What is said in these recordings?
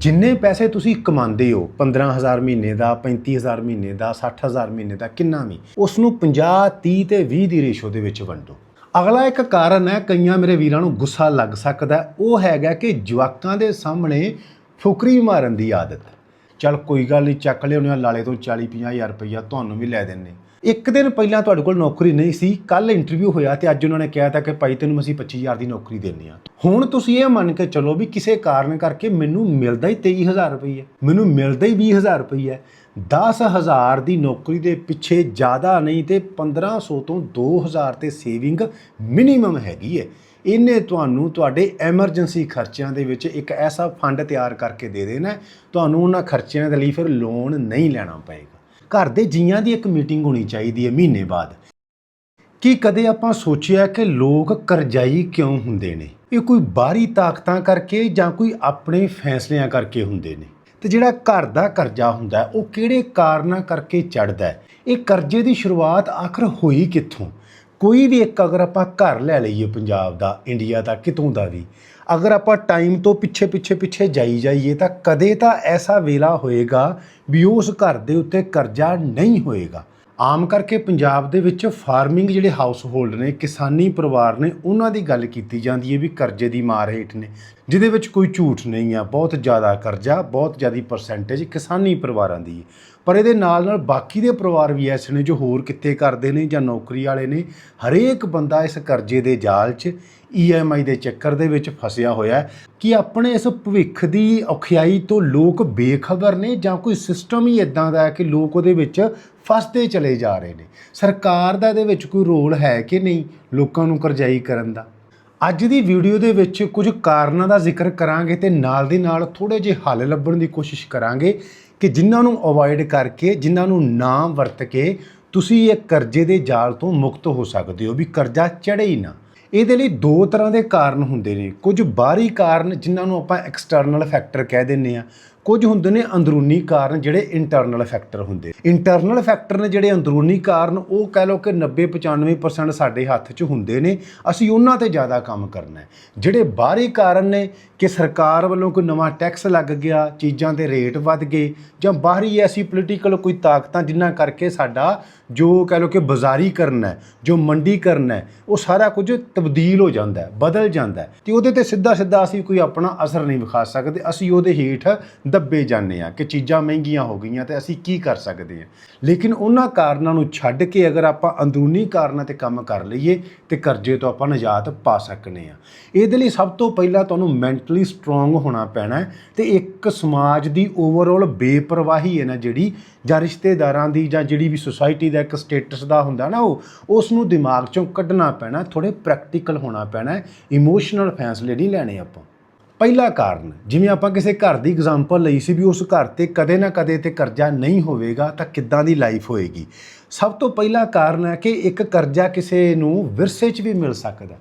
ਜਿੰਨੇ ਪੈਸੇ ਤੁਸੀਂ ਕਮਾਉਂਦੇ ਹੋ 15000 ਮਹੀਨੇ ਦਾ 35000 ਮਹੀਨੇ ਦਾ 60000 ਮਹੀਨੇ ਦਾ, ਕਿੰਨਾ ਵੀ ਉਸ ਨੂੰ 50 30 ਤੇ 20 ਦੀ ਰੇਸ਼ੋ ਦੇ ਵਿੱਚ ਵੰਡੋ। ਅਗਲਾ ਇੱਕ ਕਾਰਨ ਹੈ, ਕਈਆਂ ਮੇਰੇ ਵੀਰਾਂ ਨੂੰ ਗੁੱਸਾ ਲੱਗ ਸਕਦਾ ਉਹ ਹੈਗਾ ਕਿ ਜਵਾਕਾਂ ਦੇ ਸਾਹਮਣੇ ਫੁਕਰੀ ਮਾਰਨ ਦੀ ਆਦਤ ਚਲ ਕੋਈ ਗੱਲ ਨਹੀਂ ਚੱਕ ਲਿਓ ਉਹਨਾਂ ਲਾਲੇ ਤੋਂ 40 50000 ਰੁਪਈਆ ਤੁਹਾਨੂੰ ਵੀ ਲੈ ਦਿੰਨੇ। ਇੱਕ ਦਿਨ ਪਹਿਲਾਂ ਤੁਹਾਡੇ ਕੋਲ ਨੌਕਰੀ ਨਹੀਂ ਸੀ ਕੱਲ ਇੰਟਰਵਿਊ ਹੋਇਆ ਤੇ ਅੱਜ ਉਹਨਾਂ ਨੇ ਕਿਹਾ ਤਾਂ ਕਿ ਭਾਈ ਤੈਨੂੰ ਅਸੀਂ 25000 ਦੀ ਨੌਕਰੀ ਦੇਣੀ ਆ ਹੁਣ ਤੁਸੀਂ ਇਹ ਮੰਨ ਕੇ ਚਲੋ ਵੀ ਕਿਸੇ ਕਾਰਨ ਕਰਕੇ ਮੈਨੂੰ ਮਿਲਦਾ ਹੀ 23000 ਰੁਪਈਆ। ਮੈਨੂੰ ਮਿਲਦਾ ਹੀ 20000 ਰੁਪਈਆ। 10000 ਦੀ ਨੌਕਰੀ ਦੇ ਪਿੱਛੇ ਜ਼ਿਆਦਾ ਨਹੀਂ ਤੇ 1500 ਤੋਂ 2000 ਤੇ ਸੇਵਿੰਗ ਮਿਨੀਮਮ ਹੈਗੀ ਹੈ। ਇਹਨੇ ਤੁਹਾਨੂੰ ਤੁਹਾਡੇ ਐਮਰਜੈਂਸੀ ਖਰਚਿਆਂ ਦੇ ਵਿੱਚ ਇੱਕ ਐਸਾ ਫੰਡ ਤਿਆਰ ਕਰਕੇ ਦੇ ਦੇਣਾ ਤੁਹਾਨੂੰ ਉਹਨਾਂ ਖਰਚਿਆਂ ਦੇ ਲਈ ਫਿਰ ਲੋਨ ਨਹੀਂ ਲੈਣਾ ਪਏਗਾ। ਘਰ ਦੇ ਜੀਆਂ ਦੀ ਇੱਕ ਮੀਟਿੰਗ ਹੋਣੀ ਚਾਹੀਦੀ ਹੈ ਮਹੀਨੇ ਬਾਅਦ। ਕੀ ਕਦੇ ਆਪਾਂ ਸੋਚਿਆ ਕਿ ਲੋਕ ਕਰਜ਼ਾਈ ਕਿਉਂ ਹੁੰਦੇ ਨੇ? ਇਹ ਕੋਈ ਬਾਹਰੀ ਤਾਕਤਾਂ ਕਰਕੇ ਜਾਂ ਕੋਈ ਆਪਣੇ ਫੈਸਲਿਆਂ ਕਰਕੇ ਹੁੰਦੇ ਨੇ? ਤੇ ਜਿਹੜਾ ਘਰ ਦਾ ਕਰਜ਼ਾ ਹੁੰਦਾ ਉਹ ਕਿਹੜੇ ਕਾਰਨਾਂ ਕਰਕੇ ਚੜਦਾ ਹੈ? ਇਹ ਕਰਜ਼ੇ ਦੀ ਸ਼ੁਰੂਆਤ ਆਖਰ ਹੋਈ ਕਿੱਥੋਂ? ਕੋਈ ਵੀ ਇੱਕ ਅਗਰ ਆਪਾਂ ਘਰ ਲੈ ਲਈਏ ਪੰਜਾਬ ਦਾ, ਇੰਡੀਆ ਦਾ, ਕਿਤੋਂ ਦਾ ਵੀ ਅਗਰ ਆਪਾਂ ਟਾਈਮ ਤੋਂ ਪਿੱਛੇ ਪਿੱਛੇ ਪਿੱਛੇ ਜਾਈ ਜਾਈਏ ਤਾਂ ਕਦੇ ਤਾਂ ਐਸਾ ਵੇਲਾ ਹੋਏਗਾ ਵੀ ਉਸ ਘਰ ਦੇ ਉੱਤੇ ਕਰਜ਼ਾ ਨਹੀਂ ਹੋਏਗਾ। ਆਮ ਕਰਕੇ ਪੰਜਾਬ ਦੇ ਵਿੱਚ ਫਾਰਮਿੰਗ ਜਿਹੜੇ ਹਾਊਸ ਹੋਲਡ ਨੇ, ਕਿਸਾਨੀ ਪਰਿਵਾਰ ਨੇ, ਉਹਨਾਂ ਦੀ ਗੱਲ ਕੀਤੀ ਜਾਂਦੀ ਹੈ ਵੀ ਕਰਜ਼ੇ ਦੀ ਮਾਰ ਹੇਠ ਨੇ, ਜਿਹਦੇ ਵਿੱਚ ਕੋਈ ਝੂਠ ਨਹੀਂ ਆ, ਬਹੁਤ ਜ਼ਿਆਦਾ ਕਰਜ਼ਾ, ਬਹੁਤ ਜ਼ਿਆਦੀ ਪਰਸੈਂਟੇਜ ਕਿਸਾਨੀ ਪਰਿਵਾਰਾਂ ਦੀ ਪਰ ਇਹਦੇ ਨਾਲ ਨਾਲ ਬਾਕੀ ਦੇ ਪਰਿਵਾਰ ਵੀ ਐਸੇ ਨੇ ਜੋ ਹੋਰ ਕਿੱਤੇ ਕਰਦੇ ਨੇ ਜਾਂ ਨੌਕਰੀ ਵਾਲੇ ਨੇ, ਹਰੇਕ ਬੰਦਾ ਇਸ ਕਰਜ਼ੇ ਦੇ ਜਾਲ 'ਚ ਈਐਮਆਈ ਦੇ ਚੱਕਰ ਦੇ ਵਿੱਚ ਫਸਿਆ ਹੋਇਆ ਹੈ। ਕਿ ਆਪਣੇ ਇਸ ਭਵਿੱਖ ਦੀ ਔਖਿਆਈ ਤੋਂ ਲੋਕ ਬੇਖਬਰ ਨੇ ਜਾਂ ਕੋਈ ਸਿਸਟਮ ਹੀ ਇਦਾਂ ਦਾ ਹੈ ਕਿ ਲੋਕ ਉਹਦੇ ਵਿੱਚ ਫਸਦੇ ਚਲੇ ਜਾ ਰਹੇ ਨੇ? ਸਰਕਾਰ ਦਾ ਇਹਦੇ ਵਿੱਚ ਕੋਈ ਰੋਲ ਹੈ ਕਿ ਨਹੀਂ ਲੋਕਾਂ ਨੂੰ ਕਰਜ਼ਾਈ ਕਰਨ ਦਾ? ਅੱਜ ਦੀ ਵੀਡੀਓ ਦੇ ਵਿੱਚ ਕੁਝ ਕਾਰਨਾਂ ਦਾ ਜ਼ਿਕਰ ਕਰਾਂਗੇ ਤੇ ਨਾਲ ਦੀ ਨਾਲ ਥੋੜੇ ਜਿਹੇ ਹੱਲ ਲੱਭਣ ਦੀ ਕੋਸ਼ਿਸ਼ ਕਰਾਂਗੇ। ਕਿ ਜਿਨ੍ਹਾਂ ਨੂੰ ਅਵੋਇਡ ਕਰਕੇ, ਜਿਨ੍ਹਾਂ ਨੂੰ ਨਾ ਵਰਤ ਕੇ ਤੁਸੀਂ ਇਹ ਕਰਜ਼ੇ ਦੇ ਜਾਲ ਤੋਂ ਮੁਕਤ ਹੋ ਸਕਦੇ ਹੋ ਵੀ ਕਰਜ਼ਾ ਚੜੇ ਹੀ ਨਾ। ਇਹਦੇ ਲਈ ਦੋ ਤਰ੍ਹਾਂ ਦੇ ਕਾਰਨ ਹੁੰਦੇ ਨੇ। ਕੁਝ ਬਾਹਰੀ ਕਾਰਨ ਜਿਨ੍ਹਾਂ ਨੂੰ ਆਪਾਂ ਐਕਸਟਰਨਲ ਫੈਕਟਰ ਕਹਿ ਦਿੰਨੇ ਆ ਕੁਝ ਹੁੰਦੇ ਨੇ ਅੰਦਰੂਨੀ ਕਾਰਨ ਜਿਹੜੇ ਇੰਟਰਨਲ ਫੈਕਟਰ ਹੁੰਦੇ ਇੰਟਰਨਲ ਫੈਕਟਰ ਨੇ ਜਿਹੜੇ ਅੰਦਰੂਨੀ ਕਾਰਨ, ਉਹ ਕਹਿ ਲਓ ਕਿ 90 95% ਸਾਡੇ ਹੱਥ 'ਚ ਹੁੰਦੇ ਨੇ। ਅਸੀਂ ਉਹਨਾਂ ਤੇ ਜ਼ਿਆਦਾ ਕੰਮ ਕਰਨਾ ਹੈ। ਜਿਹੜੇ ਬਾਹਰੀ ਕਾਰਨ ਨੇ ਕਿ ਸਰਕਾਰ ਵੱਲੋਂ ਕੋਈ ਨਵਾਂ ਟੈਕਸ ਲੱਗ ਗਿਆ, ਚੀਜ਼ਾਂ ਦੇ ਰੇਟ ਵੱਧ ਗਏ, ਜਾਂ ਬਾਹਰੀ ਐਸੀ ਪੋਲੀਟੀਕਲ ਕੋਈ ਤਾਕਤਾਂ ਜਿਨ੍ਹਾਂ ਕਰਕੇ ਸਾਡਾ ਜੋ ਕਹਿ ਲਓ ਕਿ ਬਾਜ਼ਾਰੀ ਕਰਨਾ ਹੈ, ਜੋ ਮੰਡੀ ਕਰਨਾ ਹੈ, ਉਹ ਸਾਰਾ ਕੁਝ ਤਬਦੀਲ ਹੋ ਜਾਂਦਾ ਹੈ, ਬਦਲ ਜਾਂਦਾ ਹੈ। ਤੇ ਉਹਦੇ ਤੇ ਸਿੱਧਾ ਸਿੱਧਾ ਅਸੀਂ ਕੋਈ ਆਪਣਾ ਅਸਰ ਨਹੀਂ ਵਿਖਾ ਸਕਦੇ। ਅਸੀਂ ਉਹਦੇ ਹੇਠ ਦੱਬੇ ਜਾਂਦੇ ਆ ਕਿ ਚੀਜ਼ਾਂ ਮਹਿੰਗੀਆਂ ਹੋ ਗਈਆਂ ਤੇ ਅਸੀਂ ਕੀ ਕਰ ਸਕਦੇ ਹਾਂ ਲੇਕਿਨ ਉਹਨਾਂ ਕਾਰਨਾਂ ਨੂੰ ਛੱਡ ਕੇ ਅਗਰ ਆਪਾਂ ਅੰਦਰੂਨੀ ਕਾਰਨਾਂ ਤੇ ਕੰਮ ਕਰ ਲਈਏ ਤੇ ਕਰਜ਼ੇ ਤੋਂ ਆਪਾਂ ਨਿਜਾਤ ਪਾ ਸਕਨੇ ਆ। ਇਹਦੇ ਲਈ ਸਭ ਤੋਂ ਪਹਿਲਾਂ ਤੁਹਾਨੂੰ ਮੈਂਟਲੀ ਸਟਰੋਂਗ ਹੋਣਾ ਪੈਣਾ ਹੈ ਤੇ ਇੱਕ ਸਮਾਜ ਦੀ ਓਵਰਆਲ ਬੇਪਰਵਾਹੀ ਹੈ ਨਾ ਜਿਹੜੀ, ਜਾਂ ਰਿਸ਼ਤੇਦਾਰਾਂ ਦੀ ਜਾਂ ਜਿਹੜੀ ਵੀ ਸੁਸਾਇਟੀ ਦਾ ਇੱਕ ਸਟੇਟਸ ਦਾ ਹੁੰਦਾ ਨਾ ਉਹ, ਉਸ ਨੂੰ ਦਿਮਾਗ ਚੋਂ ਕੱਢਣਾ ਪੈਣਾ ਥੋੜੇ ਪ੍ਰੈਕਟੀਕਲ ਹੋਣਾ ਪੈਣਾ ਇਮੋਸ਼ਨਲ ਫੈਸਲੇ ਨਹੀਂ ਲੈਣੇ ਆਪਾਂ। ਪਹਿਲਾ ਕਾਰਨ, ਜਿਵੇਂ ਆਪਾਂ ਕਿਸੇ ਘਰ ਦੀ ਐਗਜ਼ਾਮਪਲ ਲਈ ਸੀ ਵੀ ਉਸ ਘਰ ਤੇ ਕਦੇ ਨਾ ਕਦੇ ਤੇ ਕਰਜ਼ਾ ਨਹੀਂ ਹੋਵੇਗਾ ਤਾਂ ਕਿੱਦਾਂ ਦੀ ਲਾਈਫ ਹੋਏਗੀ? ਸਭ ਤੋਂ ਪਹਿਲਾ ਕਾਰਨ ਹੈ ਕਿ ਇੱਕ ਕਰਜ਼ਾ ਕਿਸੇ ਨੂੰ ਵਿਰਸੇ 'ਚ ਵੀ ਮਿਲ ਸਕਦਾ।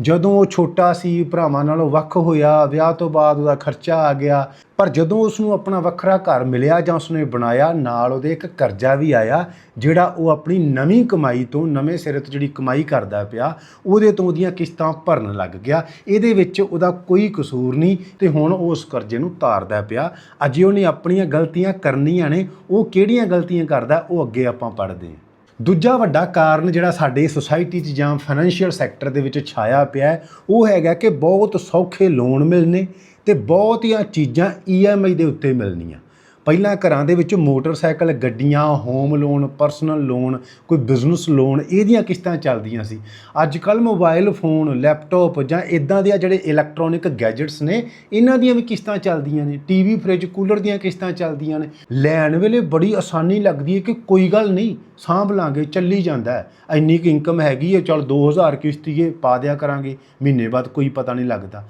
ਜਦੋਂ ਉਹ ਛੋਟਾ ਸੀ, ਭਰਾਵਾਂ ਨਾਲੋਂ ਵੱਖ ਹੋਇਆ, ਵਿਆਹ ਤੋਂ ਬਾਅਦ ਉਹਦਾ ਖਰਚਾ ਆ ਗਿਆ। ਪਰ ਜਦੋਂ ਉਸ ਨੂੰ ਆਪਣਾ ਵੱਖਰਾ ਘਰ ਮਿਲਿਆ ਜਾਂ ਉਸਨੇ ਬਣਾਇਆ, ਨਾਲ ਉਹਦੇ ਇੱਕ ਕਰਜ਼ਾ ਵੀ ਆਇਆ, ਜਿਹੜਾ ਉਹ ਆਪਣੀ ਨਵੀਂ ਕਮਾਈ ਤੋਂ ਨਵੇਂ ਸਿਰੇ ਤੋਂ ਜਿਹੜੀ ਕਮਾਈ ਕਰਦਾ ਪਿਆ, ਉਹਦੇ ਤੋਂ ਉਹਦੀਆਂ ਕਿਸ਼ਤਾਂ ਭਰਨ ਲੱਗ ਗਿਆ। ਇਹਦੇ ਵਿੱਚ ਉਹਦਾ ਕੋਈ ਕਸੂਰ ਨਹੀਂ ਤੇ ਹੁਣ ਉਹ ਉਸ ਕਰਜ਼ੇ ਨੂੰ ਤਾਰਦਾ ਪਿਆ। ਅਜੇ ਉਹਨੇ ਆਪਣੀਆਂ ਗਲਤੀਆਂ ਕਰਨੀਆਂ ਨੇ, ਉਹ ਕਿਹੜੀਆਂ ਗਲਤੀਆਂ ਕਰਦਾ, ਉਹ ਅੱਗੇ ਆਪਾਂ ਪੜ੍ਹਦੇ ਹਾਂ। ਦੂਜਾ ਵੱਡਾ ਕਾਰਨ ਜਿਹੜਾ ਸਾਡੇ ਸੋਸਾਇਟੀ 'ਚ ਜਾਂ ਫਾਈਨੈਂਸ਼ੀਅਲ ਸੈਕਟਰ ਦੇ ਵਿੱਚ ਛਾਇਆ ਪਿਆ ਉਹ ਹੈਗਾ ਕਿ ਬਹੁਤ ਸੌਖੇ ਲੋਨ ਮਿਲਨੇ ਤੇ ਬਹੁਤੀਆਂ ਚੀਜ਼ਾਂ ਈਐਮਆਈ ਦੇ ਉੱਤੇ ਮਿਲਣੀਆਂ। ਪਹਿਲਾਂ ਘਰਾਂ ਦੇ ਵਿੱਚ ਮੋਟਰਸਾਈਕਲ, ਗੱਡੀਆਂ ਹੋਮ ਲੋਨ ਪਰਸਨਲ ਲੋਨ ਕੋਈ ਬਿਜ਼ਨਸ ਲੋਨ ਇਹਦੀਆਂ ਕਿਸ਼ਤਾਂ ਚੱਲਦੀਆਂ ਸੀ। ਅੱਜ ਕੱਲ ਮੋਬਾਈਲ ਫੋਨ ਲੈਪਟਾਪ ਜਾਂ ਇਦਾਂ ਦੇ ਜਿਹੜੇ ਇਲੈਕਟ੍ਰੋਨਿਕ ਗੈਜਟਸ ਨੇ, ਇਹਨਾਂ ਦੀਆਂ ਵੀ ਕਿਸ਼ਤਾਂ ਚੱਲਦੀਆਂ ਨੇ। ਟੀਵੀ ਫ੍ਰਿਜ ਕੂਲਰ ਦੀਆਂ ਕਿਸ਼ਤਾਂ ਚੱਲਦੀਆਂ ਨੇ। ਲੈਣ ਵੇਲੇ ਬੜੀ ਆਸਾਨੀ ਲੱਗਦੀ ਹੈ ਕਿ ਕੋਈ ਗੱਲ ਨਹੀਂ, ਸਾਂਭ ਲਾਂਗੇ, ਚੱਲੀ ਜਾਂਦਾ ਹੈ। ਇੰਨੀ ਕੁ ਇਨਕਮ ਹੈਗੀ ਹੈ, ਚਲ 2000 ਕਿਸ਼ਤੀਏ ਪਾ ਦਿਆ ਕਰਾਂਗੇ, ਮਹੀਨੇ ਬਾਅਦ ਕੋਈ ਪਤਾ ਨਹੀਂ ਲੱਗਦਾ।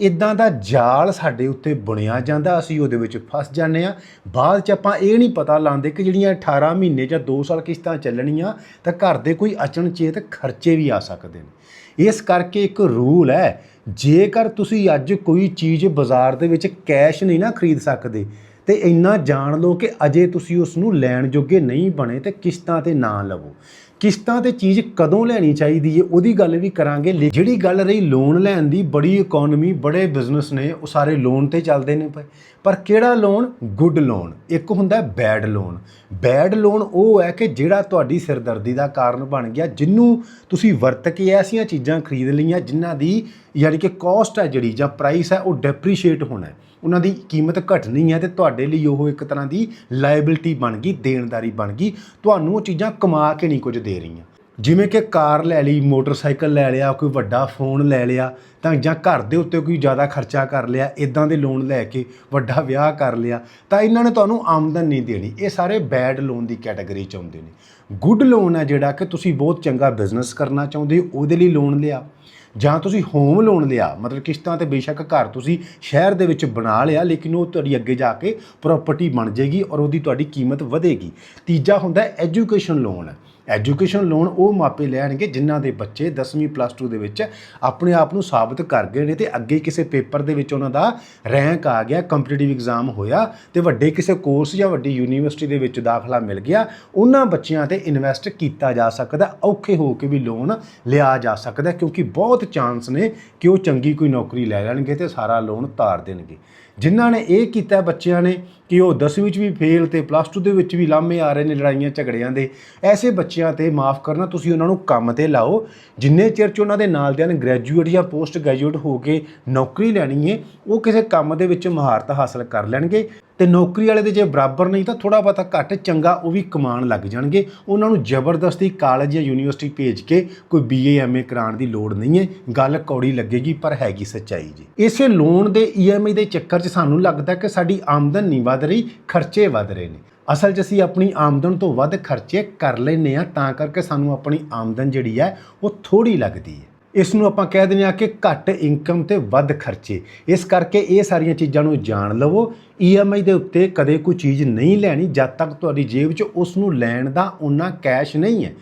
ਇਦਾਂ ਦਾ ਜਾਲ ਸਾਡੇ ਉੱਤੇ ਬੁਣਿਆ ਜਾਂਦਾ, ਅਸੀਂ ਉਹਦੇ ਵਿੱਚ ਫਸ ਜਾਂਦੇ ਆ ਬਾਅਦ ਚ ਆਪਾਂ ਇਹ ਨਹੀਂ ਪਤਾ ਲਾਉਂਦੇ ਕਿ ਜਿਹੜੀਆਂ 18 ਮਹੀਨੇ ਜਾਂ 2 ਸਾਲ ਕਿਸ਼ਤਾਂ ਚੱਲਣੀਆਂ, ਤਾਂ ਘਰ ਦੇ ਕੋਈ ਅਚਨਚੇਤ ਖਰਚੇ ਵੀ ਆ ਸਕਦੇ ਨੇ। ਇਸ ਕਰਕੇ ਇੱਕ ਰੂਲ ਹੈ, ਜੇਕਰ ਤੁਸੀਂ ਅੱਜ ਕੋਈ ਚੀਜ਼ ਬਾਜ਼ਾਰ ਦੇ ਵਿੱਚ ਕੈਸ਼ ਨਹੀਂ ਨਾ ਖਰੀਦ ਸਕਦੇ, ਤੇ ਇੰਨਾ ਜਾਣ ਲਓ ਕਿ ਅਜੇ ਤੁਸੀਂ ਉਸ ਨੂੰ ਲੈਣ ਜੋਗੇ ਨਹੀਂ ਬਣੇ, ਤੇ ਕਿਸ਼ਤਾਂ ਤੇ ਨਾ ਲਵੋ। ਕਿਸ਼ਤਾਂ ਤੇ ਚੀਜ਼ ਕਦੋਂ ਲੈਣੀ ਚਾਹੀਦੀ ਹੈ ਉਹਦੀ ਗੱਲ ਵੀ ਕਰਾਂਗੇ। ਲੇ- ਜਿਹੜੀ ਗੱਲ ਰਹੀ ਲੋਨ ਲੈਣ ਦੀ, ਬੜੀ ਇਕਨੋਮੀ ਬੜੇ ਬਿਜ਼ਨਸ ਨੇ, ਉਹ ਸਾਰੇ ਲੋਨ ਤੇ ਚੱਲਦੇ ਨੇ ਪਏ ਪਰ ਕਿਹੜਾ ਲੋਨ ਗੁੱਡ ਲੋਨ ਇੱਕ ਹੁੰਦਾ ਬੈਡ ਲੋਨ ਬੈਡ ਲੋਨ ਉਹ ਹੈ ਕਿ ਜਿਹੜਾ ਤੁਹਾਡੀ ਸਿਰਦਰਦੀ ਦਾ ਕਾਰਨ ਬਣ ਗਿਆ, ਜਿੰਨੂੰ ਤੁਸੀਂ ਵਰਤ ਕੇ ਐਸੀਆਂ ਚੀਜ਼ਾਂ ਖਰੀਦ ਲਈਆਂ, ਜਿਨ੍ਹਾਂ ਦੀ ਯਾਨੀ ਕਿ ਕਾਸਟ ਹੈ ਜਿਹੜੀ ਜਾਂ ਪ੍ਰਾਈਸ ਹੈ, ਉਹ ਡੈਪਰੀਸ਼ੀਏਟ ਹੋਣਾ ਹੈ। ਉਹਨਾਂ ਦੀ ਕੀਮਤ ਘਟਣੀ ਹੈ ਤੇ ਤੁਹਾਡੇ ਲਈ ਉਹ ਇੱਕ ਤਰ੍ਹਾਂ ਦੀ ਲਾਇਬਿਲਟੀ ਬਣ ਗਈ, ਦੇਣਦਾਰੀ ਬਣ ਗਈ। ਤੁਹਾਨੂੰ ਉਹ ਚੀਜ਼ਾਂ ਕਮਾ ਕੇ ਨਹੀਂ ਕੁਝ ਦੇ ਰਹੀਆਂ। ਜਿਵੇਂ ਕਿ ਕਾਰ ਲੈ ਲਈ, ਮੋਟਰਸਾਈਕਲ ਲੈ ਲਿਆ, ਕੋਈ ਵੱਡਾ ਫੋਨ ਲੈ ਲਿਆ, ਤਾਂ ਜਾਂ ਘਰ ਦੇ ਉੱਤੇ ਕੋਈ ਜ਼ਿਆਦਾ ਖਰਚਾ ਕਰ ਲਿਆ ਇਦਾਂ ਦੇ ਲੋਨ ਲੈ ਕੇ ਵੱਡਾ ਵਿਆਹ ਕਰ ਲਿਆ, ਤਾਂ ਇਹਨਾਂ ਨੇ ਤੁਹਾਨੂੰ ਆਮਦਨ ਨਹੀਂ ਦੇਣੀ। ਇਹ ਸਾਰੇ ਬੈਡ ਲੋਨ ਦੀ ਕੈਟਾਗਰੀ ਚ ਆਉਂਦੇ ਨੇ। ਗੁੱਡ ਲੋਨ ਹੈ ਜਿਹੜਾ ਕਿ ਤੁਸੀਂ ਬਹੁਤ ਚੰਗਾ ਬਿਜ਼ਨਸ ਕਰਨਾ ਚਾਹੁੰਦੇ ਹੋ, ਉਹਦੇ ਲਈ ਲੋਨ ਲਿਆ। ਜਾਂ ਤੁਸੀਂ ਹੋਮ ਲੋਨ ਲਿਆ, ਮਤਲਬ ਕਿਸ਼ਤਾਂ ਤੇ ਬੇਸ਼ੱਕ ਘਰ ਤੁਸੀਂ ਸ਼ਹਿਰ ਦੇ ਵਿੱਚ ਬਣਾ ਲਿਆ, ਲੇਕਿਨ ਉਹ ਤੁਹਾਡੀ ਅੱਗੇ ਜਾ ਕੇ ਪ੍ਰਾਪਰਟੀ ਬਣ ਜਾਏਗੀ ਔਰ ਉਹਦੀ ਤੁਹਾਡੀ ਕੀਮਤ ਵਧੇਗੀ। ਤੀਜਾ ਹੁੰਦਾ ਐਜੂਕੇਸ਼ਨ ਲੋਨ ਐਜੂਕੇਸ਼ਨ ਲੋਨ ਉਹ ਮਾਪੇ ਲੈਣਗੇ ਜਿਨ੍ਹਾਂ ਦੇ ਬੱਚੇ 10ਵੀਂ ਪਲੱਸ 2 ਦੇ ਵਿੱਚ ਆਪਣੇ ਆਪ ਨੂੰ ਸਾਬਤ ਕਰ ਗਏ ਨੇ ਤੇ ਅੱਗੇ ਕਿਸੇ ਪੇਪਰ ਦੇ ਵਿੱਚ ਉਹਨਾਂ ਦਾ ਰੈਂਕ ਆ ਗਿਆ ਕੰਪੀਟੀਟਿਵ ਐਗਜ਼ਾਮ ਹੋਇਆ ਤੇ ਵੱਡੇ ਕਿਸੇ ਕੋਰਸ ਜਾਂ ਵੱਡੀ ਯੂਨੀਵਰਸਿਟੀ ਦੇ ਵਿੱਚ ਦਾਖਲਾ ਮਿਲ ਗਿਆ। ਉਹਨਾਂ ਬੱਚਿਆਂ ਤੇ ਇਨਵੈਸਟ ਕੀਤਾ ਜਾ ਸਕਦਾ, ਔਖੇ ਹੋ ਕੇ ਵੀ ਲੋਨ ਲਿਆ ਜਾ ਸਕਦਾ ਕਿਉਂਕਿ ਬਹੁਤ ਚਾਂਸ ਨੇ ਕਿ ਉਹ ਚੰਗੀ ਕੋਈ ਨੌਕਰੀ ਲੈ ਲੈਣਗੇ ਤੇ ਸਾਰਾ ਲੋਨ ਤਾਰ ਦੇਣਗੇ। ਜਿਨ੍ਹਾਂ ਨੇ ਇਹ ਕੀਤਾ ਬੱਚਿਆਂ ਨੇ ਕਿ ਉਹ 10ਵੀਂ ਚ ਵੀ ਫੇਲ ਤੇ ਪਲੱਸ 2 ਦੇ ਵਿੱਚ ਵੀ ਲਾਮੇ ਆ ਰਹੇ ਨੇ ਲੜਾਈਆਂ ਝਗੜਿਆਂ ਦੇ। ਐਸੇ ਬੱਚਿਆਂ ਤੇ ਮਾਫ ਕਰਨਾ, ਤੁਸੀਂ ਉਹਨਾਂ ਨੂੰ ਕੰਮ ਤੇ ਲਾਓ। ਜਿੰਨੇ ਚਿਰ ਚ ਉਹਨਾਂ ਦੇ ਨਾਲ ਦਿਆਂ ਨੇ ਗ੍ਰੈਜੂਏਟ ਜਾਂ ਪੋਸਟ ਗ੍ਰੈਜੂਏਟ ਹੋ ਕੇ ਨੌਕਰੀ ਲੈਣੀ ਹੈ ਉਹ ਕਿਸੇ ਕੰਮ ਦੇ ਵਿੱਚ ਮਹਾਰਤ ਹਾਸਲ ਕਰ ਲੈਣਗੇ। ਤੇ ਨੌਕਰੀ ਵਾਲੇ ਦੇ ਜੇ ਬਰਾਬਰ ਨਹੀਂ, ਤਾਂ ਥੋੜਾ ਬਹੁਤਾ ਘੱਟ ਚੰਗਾ ਉਹ ਵੀ ਕਮਾਉਣ ਲੱਗ ਜਾਣਗੇ। ਉਹਨਾਂ ਨੂੰ ਜ਼ਬਰਦਸਤੀ ਕਾਲਜ ਜਾਂ ਯੂਨੀਵਰਸਿਟੀ ਭੇਜ ਕੇ ਕੋਈ ਬੀਏ ਐਮਏ ਕਰਾਉਣ ਦੀ ਲੋੜ ਨਹੀਂ ਹੈ। ਗੱਲ ਕੌੜੀ ਲੱਗੇਗੀ, ਪਰ ਹੈਗੀ ਸੱਚਾਈ ਜੀ। ਇਸੇ ਲੋਨ ਦੇ ਈਐਮਆਈ ਦੇ ਚੱਕਰ 'ਚ ਸਾਨੂੰ ਲੱਗਦਾ ਕਿ ਸਾਡੀ ਆਮਦਨ ਨਹੀਂ ਵਧ ਰਹੀ, ਖਰਚੇ ਵਧ ਰਹੇ ਨੇ। ਅਸਲ 'ਚ ਅਸੀਂ ਆਪਣੀ ਆਮਦਨ ਤੋਂ ਵੱਧ ਖਰਚੇ ਕਰ ਲੈਨੇ ਆ ਤਾਂ ਕਰਕੇ ਸਾਨੂੰ ਆਪਣੀ ਆਮਦਨ ਜਿਹੜੀ ਹੈ, ਉਹ ਥੋੜੀ ਲੱਗਦੀ ਹੈ। ਇਸ ਨੂੰ ਆਪਾਂ ਕਹਿ ਦਿੰਦੇ ਆ ਕਿ ਘੱਟ ਇਨਕਮ ਤੇ ਵੱਧ ਖਰਚੇ। ਇਸ ਕਰਕੇ ਇਹ ਸਾਰੀਆਂ ਚੀਜ਼ਾਂ ਨੂੰ ਜਾਣ ਲਵੋ। ਈਐਮਆਈ ਦੇ ਉੱਤੇ ਕਦੇ ਕੋਈ ਚੀਜ਼ ਨਹੀਂ ਲੈਣੀ, ਜਦ ਤੱਕ ਤੁਹਾਡੀ ਜੇਬ 'ਚ ਉਸ ਨੂੰ ਲੈਣ ਦਾ ਉਹਨਾਂ ਕੈਸ਼ ਨਹੀਂ ਹੈ।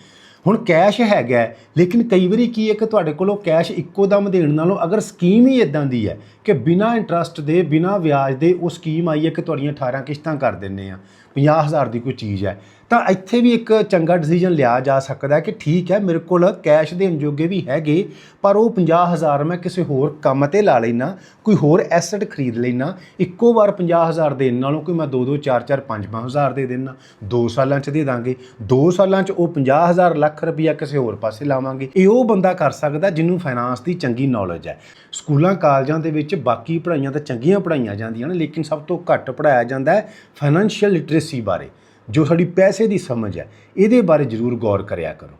ਹੁਣ ਕੈਸ਼ ਹੈਗਾ, ਲੇਕਿਨ ਕਈ ਵਾਰੀ ਕੀ ਹੈ ਕਿ ਤੁਹਾਡੇ ਕੋਲੋਂ ਕੈਸ਼ ਇੱਕੋ ਦਮ ਦੇਣ ਨਾਲੋਂ ਅਗਰ ਸਕੀਮ ਹੀ ਇਦਾਂ ਦੀ ਹੈ ਕਿ ਬਿਨਾਂ ਇੰਟਰਸਟ ਦੇ, ਬਿਨਾਂ ਵਿਆਜ ਦੇ ਉਹ ਸਕੀਮ ਆਈ ਹੈ ਕਿ ਤੁਹਾਡੀਆਂ 18 ਕਿਸ਼ਤਾਂ ਕਰ ਦਿੰਨੇ ਆ। 50000 ਦੀ ਕੋਈ ਚੀਜ਼ ਹੈ। ਤਾਂ ਇੱਥੇ ਵੀ ਇੱਕ ਚੰਗਾ ਡਿਸੀਜਨ ਲਿਆ ਜਾ ਸਕਦਾ ਹੈ ਕਿ ਠੀਕ ਹੈ, ਮੇਰੇ ਕੋਲ ਕੈਸ਼ ਦੇ ਜੋਗੇ ਵੀ ਹੈਗੇ, ਪਰ ਉਹ 50000 ਮੈਂ ਕਿਸੇ ਹੋਰ ਕੰਮ ਤੇ ਲਾ ਲੈਣਾ ਕੋਈ ਹੋਰ ਐਸੈਟ ਖਰੀਦ ਲੈਣਾ ਇੱਕੋ ਵਾਰ 50000 ਦੇਣ ਨਾਲੋਂ ਕੋਈ ਮੈਂ 2 2 4 4 5 5000 ਦੇ ਦੇਣਾ 2 ਸਾਲਾਂ ਚ ਦੇ ਦਾਂਗੇ। 2 ਸਾਲਾਂ ਚ ਉਹ 50000 ਲੱਖ ਰੁਪਈਆ ਕਿਸੇ ਹੋਰ ਪਾਸੇ ਲਾਵਾਂਗੇ। ਇਹ ਉਹ ਬੰਦਾ ਕਰ ਸਕਦਾ ਜਿਹਨੂੰ ਫਾਈਨਾਂਸ ਦੀ ਚੰਗੀ ਨੌਲੇਜ ਹੈ। ਸਕੂਲਾਂ, ਕਾਲਜਾਂ ਦੇ ਵਿੱਚ ਬਾਕੀ ਪੜ੍ਹਾਈਆਂ ਤਾਂ ਚੰਗੀਆਂ ਪੜ੍ਹਾਈਆਂ ਜਾਂਦੀਆਂ ਨੇ, ਲੇਕਿਨ ਸਭ ਤੋਂ ਘੱਟ ਪੜ੍ਹਾਇਆ ਜਾਂਦਾ ਹੈ ਫਾਈਨੈਂਸ਼ੀਅਲ ਲਿਟਰੇਸੀ ਬਾਰੇ, ਜੋ ਸਾਡੀ ਪੈਸੇ ਦੀ ਸਮਝ ਹੈ, ਇਹਦੇ ਬਾਰੇ ਜ਼ਰੂਰ ਗੌਰ ਕਰਿਆ ਕਰੋ।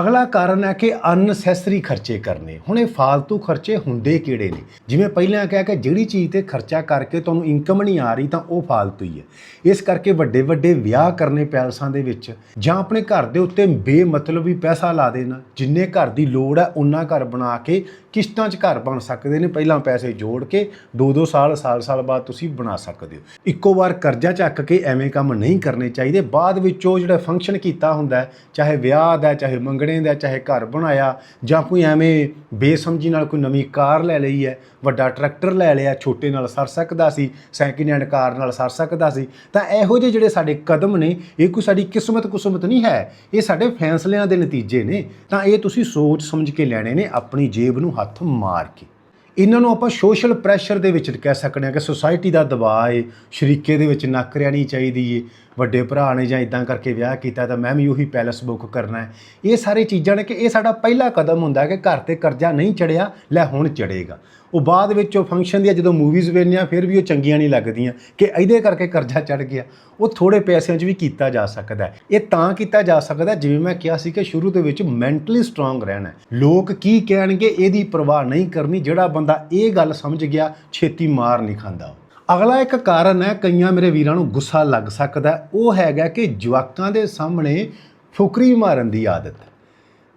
ਅਗਲਾ ਕਾਰਨ ਹੈ ਕਿ ਅਨਸੈਸਰੀ ਖਰਚੇ ਕਰਨੇ। ਹੁਣ ਇਹ ਫਾਲਤੂ ਖਰਚੇ ਹੁੰਦੇ ਕਿਹੜੇ ਨੇ? ਜਿਵੇਂ ਪਹਿਲਾਂ ਕਿਹਾ ਕਿ ਜਿਹੜੀ ਚੀਜ਼ ਤੇ ਖਰਚਾ ਕਰਕੇ ਤੁਹਾਨੂੰ ਇਨਕਮ ਨਹੀਂ ਆ ਰਹੀ ਤਾਂ ਉਹ ਫਾਲਤੂ ਹੀ ਹੈ। ਇਸ ਕਰਕੇ ਵੱਡੇ ਵੱਡੇ ਵਿਆਹ ਕਰਨੇ ਪੈਲਸਾਂ ਦੇ ਵਿੱਚ ਜਾਂ ਆਪਣੇ ਘਰ ਦੇ ਉੱਤੇ ਬੇਮਤਲਬ ਵੀ ਪੈਸਾ ਲਾ ਦੇਣਾ, ਜਿੰਨੇ ਘਰ ਦੀ ਲੋੜ ਹੈ ਉਹਨਾਂ ਘਰ ਬਣਾ ਕੇ ਕਿਸ਼ਤਾਂ 'ਚ ਘਰ ਬਣ ਸਕਦੇ ਨੇ, ਪਹਿਲਾਂ ਪੈਸੇ ਜੋੜ ਕੇ 2-2 ਸਾਲ, ਸਾਲ-ਸਾਲ ਬਾਅਦ ਤੁਸੀਂ ਬਣਾ ਸਕਦੇ ਹੋ। ਇੱਕੋ ਵਾਰ ਕਰਜ਼ਾ ਚੱਕ ਕੇ ਐਵੇਂ ਕੰਮ ਨਹੀਂ ਕਰਨੇ ਚਾਹੀਦੇ। ਬਾਅਦ ਵਿੱਚ ਉਹ ਜਿਹੜਾ ਫੰਕਸ਼ਨ ਕੀਤਾ ਹੁੰਦਾ ਚਾਹੇ ਵਿਆਹ ਦਾ ਚਾਹੇ ਮੰਗ ਮੰਗਣੇ ਦਾ, ਚਾਹੇ ਘਰ ਬਣਾਇਆ, ਜਾਂ ਕੋਈ ਐਵੇਂ ਬੇਸਮਝੀ ਨਾਲ ਕੋਈ ਨਵੀਂ ਕਾਰ ਲੈ ਲਈ ਹੈ, ਵੱਡਾ ਟਰੈਕਟਰ ਲੈ ਲਿਆ, ਛੋਟੇ ਨਾਲ ਸਰ ਸਕਦਾ ਸੀ, ਸੈਕਿੰਡ ਹੈਂਡ ਕਾਰ ਨਾਲ ਸਰ ਸਕਦਾ ਸੀ, ਤਾਂ ਇਹੋ ਜਿਹੇ ਜਿਹੜੇ ਸਾਡੇ ਕਦਮ ਨੇ, ਇਹ ਕੋਈ ਸਾਡੀ ਕਿਸਮਤ ਕੁਸਮਤ ਨਹੀਂ ਹੈ। ਇਹ ਸਾਡੇ ਫੈਸਲਿਆਂ ਦੇ ਨਤੀਜੇ ਨੇ। ਤਾਂ ਇਹ ਤੁਸੀਂ ਸੋਚ ਸਮਝ ਕੇ ਲੈਣੇ ਨੇ, ਆਪਣੀ ਜੇਬ ਨੂੰ ਹੱਥ ਮਾਰ ਕੇ। ਇਹਨਾਂ ਨੂੰ ਆਪਾਂ ਸੋਸ਼ਲ ਪ੍ਰੈਸ਼ਰ ਦੇ ਵਿੱਚ ਕਹਿ ਸਕਦੇ ਹਾਂ ਕਿ ਸੁਸਾਇਟੀ ਦਾ ਦਬਾਅ ਹੈ ਸ਼ਰੀਕੇ ਦੇ ਵਿੱਚ ਨੱਕ ਰਿਆਣੀ ਚਾਹੀਦੀ ਏ। ਵੱਡੇ ਭਰਾ ਨੇ ਜਾਂ ਇਦਾਂ ਕਰਕੇ ਵਿਆਹ ਕੀਤਾ ਤਾਂ ਮੈਂ ਵੀ ਉਹੀ ਪੈਲਸ ਬੁੱਕ ਕਰਨਾ ਹੈ। ਇਹ ਸਾਰੇ ਚੀਜ਼ਾਂ ਨੇ ਕਿ ਇਹ ਸਾਡਾ ਪਹਿਲਾ ਕਦਮ ਹੁੰਦਾ ਕਿ ਘਰ ਤੇ ਕਰਜ਼ਾ ਨਹੀਂ ਚੜਿਆ, ਲੈ ਹੁਣ ਚੜੇਗਾ। ਉਹ ਬਾਅਦ ਵਿੱਚ ਉਹ ਫੰਕਸ਼ਨ ਦੀਆਂ ਜਦੋਂ ਮੂਵੀਜ਼ ਵੇਖਦੇ ਫਿਰ ਵੀ ਉਹ ਚੰਗੀਆਂ ਨਹੀਂ ਲੱਗਦੀਆਂ ਕਿ ਇਹਦੇ ਕਰਕੇ ਕਰਜ਼ਾ ਚੜ ਗਿਆ। ਉਹ ਥੋੜੇ ਪੈਸਿਆਂ 'ਚ ਵੀ ਕੀਤਾ ਜਾ ਸਕਦਾ ਹੈ। ਇਹ ਤਾਂ ਕੀਤਾ ਜਾ ਸਕਦਾ ਜਿਵੇਂ ਮੈਂ ਕਿਹਾ ਸੀ ਕਿ ਸ਼ੁਰੂ ਦੇ ਵਿੱਚ ਮੈਂਟਲੀ ਸਟਰੋਂਗ ਰਹਿਣਾ ਲੋਕ ਕੀ ਕਹਿਣਗੇ, ਇਹਦੀ ਪਰਵਾਹ ਨਹੀਂ ਕਰਨੀ, ਜਿਹੜਾ ਬੰਦਾ ਇਹ ਗੱਲ ਸਮਝ ਗਿਆ, ਛੇਤੀ ਮਾਰ ਨਹੀਂ ਖਾਂਦਾ ਅਗਲਾ ਇੱਕ ਕਾਰਨ ਹੈ, ਕਈਆਂ ਮੇਰੇ ਵੀਰਾਂ ਨੂੰ ਗੁੱਸਾ ਲੱਗ ਸਕਦਾ ਉਹ ਹੈਗਾ ਕਿ ਜਵਾਕਾਂ ਦੇ ਸਾਹਮਣੇ ਫੁਕਰੀ ਮਾਰਨ ਦੀ ਆਦਤ।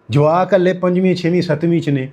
ਜਵਾਕ ਹਲੇ ਪੰਜਵੀਂ, ਛੇਵੀਂ, ਸੱਤਵੀਂ ਚ ਨੇ।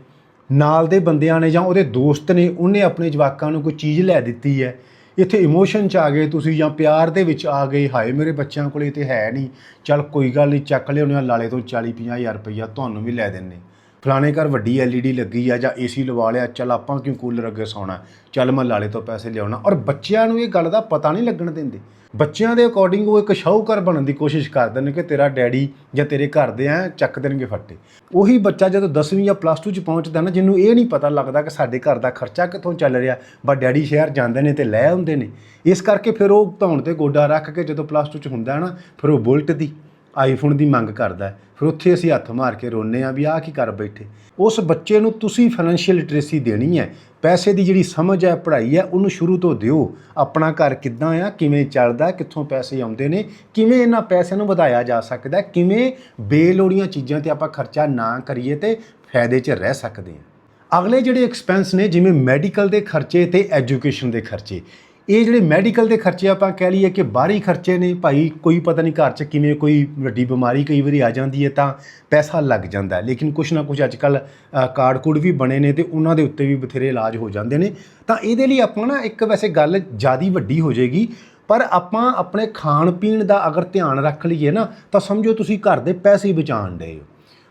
ਨਾਲ ਦੇ ਬੰਦਿਆਂ ਨੇ ਜਾਂ ਉਹਦੇ ਦੋਸਤ ਨੇ, ਉਹਨੇ ਆਪਣੇ ਜਵਾਕਾਂ ਨੂੰ ਕੋਈ ਚੀਜ਼ ਲੈ ਦਿੱਤੀ ਹੈ। ਇੱਥੇ ਇਮੋਸ਼ਨ ਚ ਆ ਗਏ ਤੁਸੀਂ ਜਾਂ ਪਿਆਰ ਦੇ ਵਿੱਚ ਆ ਗਏ, ਹਾਏ ਮੇਰੇ ਬੱਚਿਆਂ ਕੋਲੇ ਤੇ ਹੈ ਨਹੀਂ। ਚੱਲ ਕੋਈ ਗੱਲ ਨਹੀਂ, ਚੱਕ ਲਿਆਉਂਦੇ ਹਾਂ ਲਾਲੇ ਤੋਂ 40 50 ਹਜ਼ਾਰ ਰੁਪਈਆ ਤੁਹਾਨੂੰ ਵੀ ਲੈ ਦਿੰਨੇ ਫਲਾਣੇ ਘਰ ਵੱਡੀ ਐਲਈਡੀ ਲੱਗੀ ਆ ਜਾਂ ਏਸੀ ਲਵਾ ਲਿਆ, ਚੱਲ ਆਪਾਂ ਕਿਉਂ ਕੂਲਰ ਅੱਗੇ ਸੌਣਾ? ਚੱਲ ਮੈਂ ਲਾਲੇ ਤੋਂ ਪੈਸੇ ਲਿਆਉਣਾ। ਔਰ ਬੱਚਿਆਂ ਨੂੰ ਇਹ ਗੱਲ ਦਾ ਪਤਾ ਨਹੀਂ ਲੱਗਣ ਦਿੰਦੇ। ਬੱਚਿਆਂ ਦੇ ਅਕੋਰਡਿੰਗ ਉਹ ਇੱਕ ਸ਼ਾਹੂਕਾਰ ਬਣਨ ਦੀ ਕੋਸ਼ਿਸ਼ ਕਰਦੇ ਨੇ ਕਿ ਤੇਰਾ ਡੈਡੀ ਜਾਂ ਤੇਰੇ ਘਰ ਦੇ ਆ ਚੱਕ ਦੇਣਗੇ ਫੱਟੇ। ਉਹੀ ਬੱਚਾ ਜਦੋਂ 10ਵੀਂ ਜਾਂ ਪਲੱਸ 2 ਚ ਪਹੁੰਚਦਾ ਨਾ, ਜਿਹਨੂੰ ਇਹ ਨਹੀਂ ਪਤਾ ਲੱਗਦਾ ਕਿ ਸਾਡੇ ਘਰ ਦਾ ਖਰਚਾ ਕਿੱਥੋਂ ਚੱਲ ਰਿਹਾ ਬਾ ਡੈਡੀ ਸ਼ਹਿਰ ਜਾਂਦੇ ਨੇ ਤੇ ਲੈ ਆਉਂਦੇ ਨੇ। ਇਸ ਕਰਕੇ ਫਿਰ ਉਹ ਧੌਣ ਤੇ ਗੋਡਾ ਰੱਖ ਕੇ ਜਦੋਂ ਪਲੱਸ 2 ਚ ਹੁੰਦਾ ਨਾ, ਫਿਰ ਉਹ ਬੁਲਟ ਦੀ ਆਈਫੋਨ ਦੀ ਮੰਗ ਕਰਦਾ ਹੈ। ਫਿਰ ਉੱਥੇ ਅਸੀਂ ਹੱਥ ਮਾਰ ਕੇ ਰੋਨੇ ਆ ਵੀ ਆਹ ਕੀ ਕਰ ਬੈਠੇ। ਉਸ ਬੱਚੇ ਨੂੰ ਤੁਸੀਂ ਫਾਈਨੈਂਸ਼ੀਅਲ ਲਿਟਰੇਸੀ ਦੇਣੀ ਹੈ। ਪੈਸੇ ਦੀ ਜਿਹੜੀ ਸਮਝ ਹੈ, ਪੜ੍ਹਾਈ ਹੈ, ਉਹਨੂੰ ਸ਼ੁਰੂ ਤੋਂ ਦਿਓ। ਆਪਣਾ ਘਰ ਕਿੱਦਾਂ ਆ, ਕਿਵੇਂ ਚੱਲਦਾ, ਕਿੱਥੋਂ ਪੈਸੇ ਆਉਂਦੇ ਨੇ, ਕਿਵੇਂ ਇਹਨਾਂ ਪੈਸਿਆਂ ਨੂੰ ਵਧਾਇਆ ਜਾ ਸਕਦਾ ਕਿਵੇਂ ਬੇਲੋੜੀਆਂ ਚੀਜ਼ਾਂ ਤੇ ਆਪਾਂ ਖਰਚਾ ਨਾ ਕਰੀਏ ਤੇ ਫਾਇਦੇ 'ਚ ਰਹਿ ਸਕਦੇ ਹਾਂ। ਅਗਲੇ ਜਿਹੜੇ ਐਕਸਪੈਂਸ ਨੇ, ਜਿਵੇਂ ਮੈਡੀਕਲ ਦੇ ਖਰਚੇ ਤੇ ਐਜੂਕੇਸ਼ਨ ਦੇ ਖਰਚੇ ਇਹ ਜਿਹੜੇ ਮੈਡੀਕਲ ਦੇ ਖਰਚੇ ਆਪਾਂ ਕਹਿ ਲਈਏ ਕਿ ਬਾਹਰੀ ਖਰਚੇ ਨੇ, ਭਾਈ ਕੋਈ ਪਤਾ ਨਹੀਂ ਘਰ 'ਚ ਕਿਵੇਂ ਕੋਈ ਵੱਡੀ ਬਿਮਾਰੀ ਕਈ ਵਾਰੀ ਆ ਜਾਂਦੀ ਹੈ ਤਾਂ ਪੈਸਾ ਲੱਗ ਜਾਂਦਾ ਹੈ। ਲੇਕਿਨ ਕੁਛ ਨਾ ਕੁਛ ਅੱਜ ਕੱਲ ਕਾਰਡ ਕੂਡ ਵੀ ਬਣੇ ਨੇ ਤੇ ਉਹਨਾਂ ਦੇ ਉੱਤੇ ਵੀ ਬਥੇਰੇ ਇਲਾਜ ਹੋ ਜਾਂਦੇ ਨੇ। ਤਾਂ ਇਹਦੇ ਲਈ ਆਪਾਂ ਨਾ ਇੱਕ ਵੈਸੇ ਗੱਲ ਜਿਆਦੀ ਵੱਡੀ ਹੋ ਜਾਏਗੀ, ਪਰ ਆਪਾਂ ਆਪਣੇ ਖਾਣ ਪੀਣ ਦਾ ਅਗਰ ਧਿਆਨ ਰੱਖ ਲਈਏ ਨਾ, ਤਾਂ ਸਮਝੋ ਤੁਸੀਂ ਘਰ ਦੇ ਪੈਸੇ ਹੀ ਬਚਾਉਣ ਡਏ ਹੋ।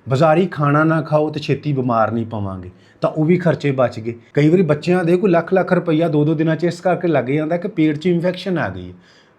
ਬਾਜ਼ਾਰੀ ਖਾਣਾ ਨਾ ਖਾਓ ਤੇ ਛੇਤੀ ਬਿਮਾਰ ਨਹੀਂ ਪਵਾਂਗੇ, ਤਾਂ ਉਹ ਵੀ ਖਰਚੇ ਬਚ ਗਏ। ਕਈ ਵਾਰੀ ਬੱਚਿਆਂ ਦੇ ਕੋਈ ਲੱਖ ਲੱਖ ਰੁਪਈਆ ਦੋ ਦੋ ਦਿਨਾਂ 'ਚ ਇਸ ਕਰਕੇ ਲੱਗ ਜਾਂਦਾ ਕਿ ਪੇਟ 'ਚ ਇਨਫੈਕਸ਼ਨ ਆ ਗਈ ਹੈ।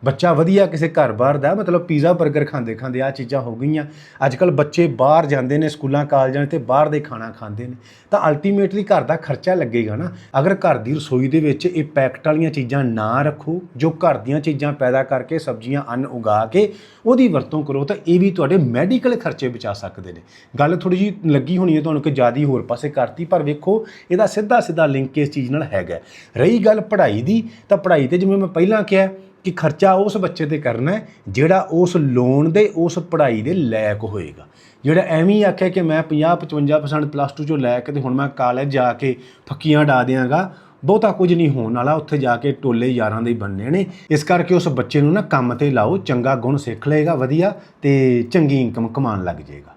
ਬੱਚਾ ਵਧੀਆ ਕਿਸੇ ਘਰ-ਬਾਰ ਦਾ, ਮਤਲਬ ਪੀਜ਼ਾ 버ਗਰ ਖਾਂਦੇ ਖਾਂਦੇ ਆ ਚੀਜ਼ਾਂ ਹੋ ਗਈਆਂ। ਅੱਜ ਕੱਲ ਬੱਚੇ ਬਾਹਰ ਜਾਂਦੇ ਨੇ, ਸਕੂਲਾਂ, ਕਾਲਜਾਂ ਤੇ ਬਾਹਰ ਦੇ ਖਾਣਾ ਖਾਂਦੇ ਨੇ। ਤਾਂ ਅਲਟੀਮੇਟਲੀ ਘਰ ਦਾ ਖਰਚਾ ਲੱਗੇਗਾ ਨਾ। ਅਗਰ ਘਰ ਦੀ ਰਸੋਈ ਦੇ ਵਿੱਚ ਇਹ ਪੈਕਟ ਵਾਲੀਆਂ ਚੀਜ਼ਾਂ ਨਾ ਰੱਖੋ, ਜੋ ਘਰ ਦੀਆਂ ਚੀਜ਼ਾਂ ਪੈਦਾ ਕਰਕੇ, ਸਬਜ਼ੀਆਂ, ਅੰਨ ਉਗਾ ਕੇ ਉਹਦੀ ਵਰਤੋਂ ਕਰੋ, ਤਾਂ ਇਹ ਵੀ ਤੁਹਾਡੇ ਮੈਡੀਕਲ ਖਰਚੇ ਬਚਾ ਸਕਦੇ ਨੇ। ਗੱਲ ਥੋੜੀ ਜੀ ਲੱਗੀ ਹੋਣੀ ਹੈ ਤੁਹਾਨੂੰ ਕਿ ਜਿਆਦੀ ਹੋਰ ਪਾਸੇ ਕਰਤੀ, ਪਰ ਵੇਖੋ, ਇਹਦਾ ਸਿੱਧਾ ਸਿੱਧਾ ਲਿੰਕ ਇਸ ਚੀਜ਼ ਨਾਲ ਹੈਗਾ। ਰਹੀ ਗੱਲ ਪੜ੍ਹਾਈ ਦੀ, ਤਾਂ ਪੜ੍ਹਾਈ ਤੇ ਜਿਵੇਂ ਮੈਂ ਪਹਿਲਾਂ ਕਿਹਾ ਕਿ ਖਰਚਾ ਉਸ ਬੱਚੇ ਤੇ ਕਰਨਾ ਹੈ, ਜਿਹੜਾ ਉਸ ਲੋਨ ਦੇ, ਉਸ ਪੜ੍ਹਾਈ ਦੇ ਲਾਇਕ ਹੋਏਗਾ। ਜਿਹੜਾ ਐਵੇਂ ਹੀ ਆਖਿਆ ਕਿ ਮੈਂ 50 55% ਪਲੱਸ 2 ਚੋਂ ਲੈ ਕੇ ਤੇ ਹੁਣ ਮੈਂ ਕਾਲਜ ਜਾ ਕੇ ਫੱਕੀਆਂ ਡਾ ਦਿਆਂਗਾ, ਬਹੁਤਾ ਕੁਝ ਨਹੀਂ ਹੋਣ ਵਾਲਾ, ਉੱਥੇ ਜਾ ਕੇ ਟੋਲੇ ਯਾਰਾਂ ਦੇ ਹੀ ਬਣਨੇ ਨੇ। ਇਸ ਕਰਕੇ ਉਸ ਬੱਚੇ ਨੂੰ ਨਾ ਕੰਮ ਤੇ ਲਾਓ, ਚੰਗਾ ਗੁਣ ਸਿੱਖ ਲਏਗਾ, ਵਧੀਆ ਤੇ ਚੰਗੀ ਇਨਕਮ ਕਮਾਉਣ ਲੱਗ ਜਾਏਗਾ।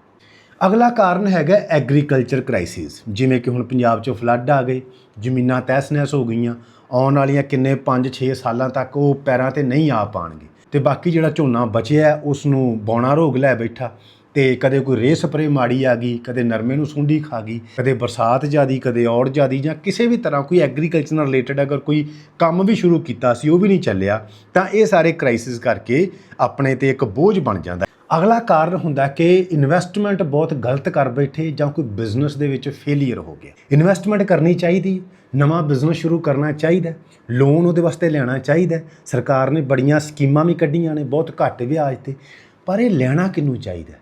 ਅਗਲਾ ਕਾਰਨ ਹੈਗਾ ਐਗਰੀਕਲਚਰ ਕ੍ਰਾਈਸਿਸ ਜਿਵੇਂ ਕਿ ਹੁਣ ਪੰਜਾਬ 'ਚ ਫਲੱਡ ਆ ਗਏ, ਜ਼ਮੀਨਾਂ ਤਹਿਸ-ਨਹਿਸ ਹੋ ਗਈਆਂ ਆਉਣ ਵਾਲੀਆਂ ਕਿੰਨੇ 5-6 ਸਾਲਾਂ ਤੱਕ ਉਹ ਪੈਰਾਂ ਤੇ ਨਹੀਂ ਆ ਪਾਣਗੇ। ਤੇ ਬਾਕੀ ਜਿਹੜਾ ਝੋਨਾ ਬਚਿਆ ਉਸ ਨੂੰ ਬੌਣਾ ਰੋਗ ਲੈ ਬੈਠਾ। ਤੇ ਕਦੇ ਕੋਈ ਰੇਹ ਸਪਰੇ ਮਾੜੀ ਆ ਗਈ, ਕਦੇ ਨਰਮੇ ਨੂੰ ਸੁੰਡੀ ਖਾ ਗਈ, ਕਦੇ ਬਰਸਾਤ ਜ਼ਿਆਦੀ, ਕਦੇ ਔੜ ਜ਼ਿਆਦੀ ਜਾਂ ਕਿਸੇ ਵੀ ਤਰ੍ਹਾਂ ਕੋਈ ਐਗਰੀਕਲਚਰ ਨਾਲ ਰਿਲੇਟਡ ਅਗਰ ਕੋਈ ਕੰਮ ਵੀ ਸ਼ੁਰੂ ਕੀਤਾ ਸੀ, ਉਹ ਵੀ ਨਹੀਂ ਚੱਲਿਆ, ਤਾਂ ਇਹ ਸਾਰੇ ਕ੍ਰਾਈਸਿਸ ਕਰਕੇ ਆਪਣੇ ਤੇ ਇੱਕ ਬੋਝ ਬਣ ਜਾਂਦਾ ਅਗਲਾ ਕਾਰਨ ਹੁੰਦਾ ਕਿ ਇਨਵੈਸਟਮੈਂਟ ਬਹੁਤ ਗਲਤ ਕਰ ਬੈਠੇ ਜਾਂ ਕੋਈ ਬਿਜ਼ਨਸ ਦੇ ਵਿੱਚ ਫੇਲਿਅਰ ਹੋ ਗਿਆ। ਇਨਵੈਸਟਮੈਂਟ ਕਰਨੀ ਚਾਹੀਦੀ ਨਵਾਂ ਬਿਜ਼ਨਸ ਸ਼ੁਰੂ ਕਰਨਾ ਚਾਹੀਦਾ ਲੋਨ ਉਹਦੇ ਵਾਸਤੇ ਲੈਣਾ ਚਾਹੀਦਾ ਸਰਕਾਰ ਨੇ ਬੜੀਆਂ ਸਕੀਮਾਂ ਵੀ ਕੱਢੀਆਂ ਨੇ, ਬਹੁਤ ਘੱਟ ਵਿਆਜ ਤੇ। ਪਰ ਇਹ ਲੈਣਾ ਕਿਹਨੂੰ ਚਾਹੀਦਾ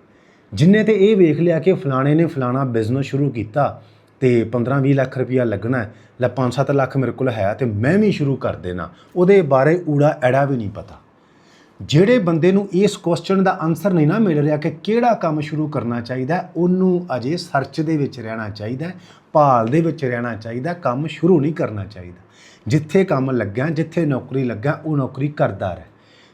ਜਿੰਨੇ ਤੇ ਇਹ ਵੇਖ ਲਿਆ ਕਿ ਫਲਾਣੇ ਨੇ ਫਲਾਣਾ ਬਿਜ਼ਨਸ ਸ਼ੁਰੂ ਕੀਤਾ ਤੇ 15-20 ਲੱਖ ਰੁਪਇਆ ਲੱਗਣਾ ਲੈ 5-7 ਲੱਖ ਮੇਰੇ ਕੋਲ ਹੈ ਤੇ ਮੈਂ ਵੀ ਸ਼ੁਰੂ ਕਰ ਦੇਣਾ। ਉਹਦੇ ਬਾਰੇ ਊੜਾ ਐੜਾ ਵੀ ਨਹੀਂ ਪਤਾ। ਜਿਹੜੇ ਬੰਦੇ ਨੂੰ ਇਸ ਕੁਐਸਚਨ ਦਾ ਆਨਸਰ ਨਹੀਂ ਨਾ ਮਿਲ ਰਿਹਾ ਕਿ ਕਿਹੜਾ ਕੰਮ ਸ਼ੁਰੂ ਕਰਨਾ ਚਾਹੀਦਾ ਉਹਨੂੰ ਅਜੇ ਸਰਚ ਦੇ ਵਿੱਚ ਰਹਿਣਾ ਚਾਹੀਦਾ ਭਾਲ ਦੇ ਵਿੱਚ ਰਹਿਣਾ ਚਾਹੀਦਾ ਕੰਮ ਸ਼ੁਰੂ ਨਹੀਂ ਕਰਨਾ ਚਾਹੀਦਾ। ਜਿੱਥੇ ਕੰਮ ਲੱਗਿਆ, ਜਿੱਥੇ ਨੌਕਰੀ ਲੱਗਾ ਉਹ ਨੌਕਰੀ ਕਰਦਾ ਰਹਿ।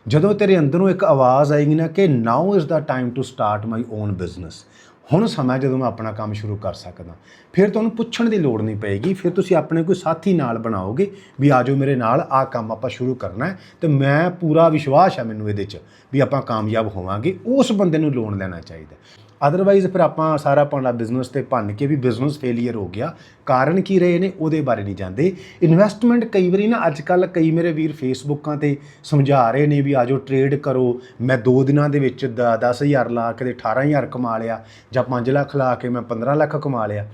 ਜਦੋਂ ਤੇਰੇ ਅੰਦਰੋਂ ਇੱਕ ਆਵਾਜ਼ ਆਏਗੀ ਨਾ ਕਿ now is the time to start my own business ਹੁਣ ਸਮਾਂ ਜਦੋਂ ਮੈਂ ਆਪਣਾ ਕੰਮ ਸ਼ੁਰੂ ਕਰ ਸਕਦਾ। ਫਿਰ ਤੁਹਾਨੂੰ ਪੁੱਛਣ ਦੀ ਲੋੜ ਨਹੀਂ ਪਏਗੀ, ਫਿਰ ਤੁਸੀਂ ਆਪਣੇ ਕੋਈ ਸਾਥੀ ਨਾਲ ਬਣਾਓਗੇ ਵੀ ਆਜੋ ਮੇਰੇ ਨਾਲ ਆਹ ਕੰਮ ਆਪਾਂ ਸ਼ੁਰੂ ਕਰਨਾ ਹੈ ਤੇ ਮੈਂ ਪੂਰਾ ਵਿਸ਼ਵਾਸ ਹੈ ਮੈਨੂੰ ਇਹਦੇ 'ਚ ਵੀ ਆਪਾਂ ਕਾਮਯਾਬ ਹੋਵਾਂਗੇ। ਉਸ ਬੰਦੇ ਨੂੰ ਲੋਨ ਲੈਣਾ ਚਾਹੀਦਾ। ਅਦਰਵਾਈਜ਼ ਫਿਰ ਆਪਾਂ ਸਾਰਾ ਆਪਣਾ ਬਿਜ਼ਨਸ ਤੇ ਭੰਨ ਕੇ ਵੀ ਬਿਜ਼ਨਸ ਫੇਲਿਅਰ ਹੋ ਗਿਆ। ਕਾਰਨ ਕੀ ਰਹੇ ਨੇ, ਉਹਦੇ ਬਾਰੇ ਨਹੀਂ ਜਾਂਦੇ ਇਨਵੈਸਟਮੈਂਟ ਕਈ ਵਾਰੀ ਨਾ ਅੱਜ ਕੱਲ ਕਈ ਮੇਰੇ ਵੀਰ ਫੇਸਬੁੱਕਾਂ ਤੇ ਸਮਝਾ ਰਹੇ ਨੇ ਵੀ ਆਜੋ ਟ੍ਰੇਡ ਕਰੋ। ਮੈਂ 2 ਦਿਨਾਂ ਦੇ ਵਿੱਚ 10000 ਲਾ ਕੇ ਤੇ 18000 ਕਮਾ ਲਿਆ ਜਾਂ 5 ਲੱਖ ਲਾ ਕੇ ਮੈਂ 15 ਲੱਖ ਕਮਾ ਲਿਆ।